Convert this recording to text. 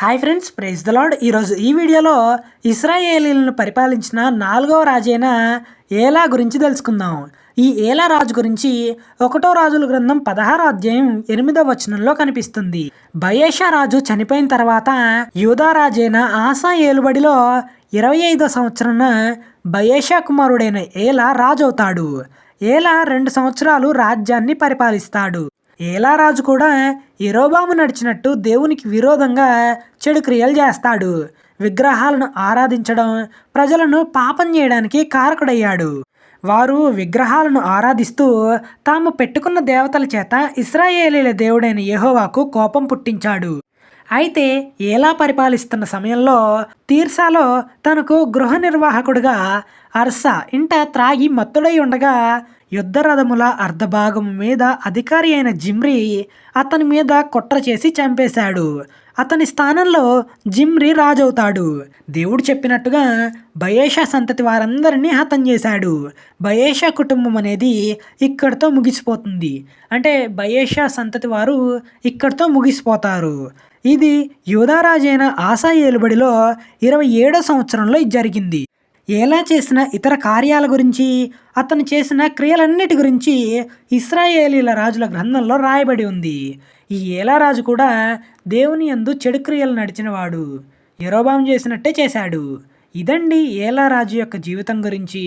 Hi friends praise the Lord ఈరోజు ఈ వీడియోలో ఇస్రాయేలీలను పరిపాలించిన నాలుగవ రాజైన ఏలా గురించి తెలుసుకుందాం. ఈ ఏలా రాజు గురించి ఒకటో రాజుల గ్రంథం పదహారో అధ్యాయం ఎనిమిదో వచనంలో కనిపిస్తుంది. బయేషా రాజు చనిపోయిన తర్వాత యూదా రాజైన ఆసా ఏలుబడిలో ఇరవై ఐదో సంవత్సరాన బయేషా కుమారుడైన ఏలా రాజు అవుతాడు. ఏలా రెండు సంవత్సరాలు రాజ్యాన్ని పరిపాలిస్తాడు. ఏలారాజు కూడా ఎరోబాము నడిచినట్టు దేవునికి విరోధంగా చెడు క్రియలు చేస్తాడు. విగ్రహాలను ఆరాధించడం ప్రజలను పాపం చేయడానికి కారకుడయ్యాడు. వారు విగ్రహాలను ఆరాధిస్తూ తాము పెట్టుకున్న దేవతల చేత ఇస్రాయేలీల దేవుడైన యెహోవాకు కోపం పుట్టించాడు. అయితే ఏలా పరిపాలిస్తున్న సమయంలో తీర్సాలో తనకు గృహ నిర్వాహకుడుగా అర్స ఇంట త్రాగి మత్తుడై ఉండగా యుద్ధరథముల అర్ధభాగం మీద అధికారి అయిన జిమ్రి అతని మీద కుట్ర చేసి చంపేశాడు. అతని స్థానంలో జిమ్రి రాజవుతాడు. దేవుడు చెప్పినట్టుగా బయేషా సంతతి వారందరినీ హతం చేశాడు. బయేషా కుటుంబం అనేది ఇక్కడితో ముగిసిపోతుంది. అంటే బయేషా సంతతి వారు ఇక్కడితో ముగిసిపోతారు. ఇది యూదారాజైన ఆశా ఏలుబడిలో ఇరవై ఏడో సంవత్సరంలో ఇది జరిగింది. ఎలా చేసిన ఇతర కార్యాల గురించి అతను చేసిన క్రియలన్నిటి గురించి ఇస్రాయేలీల రాజుల గ్రంథంలో రాయబడి ఉంది. ఈ ఏలా రాజు కూడా దేవుని యందు చెడు క్రియలు నడిచినవాడు. ఎరోబాం చేసినట్టే చేశాడు. ఇదండి ఏలా రాజు యొక్క జీవితం గురించి.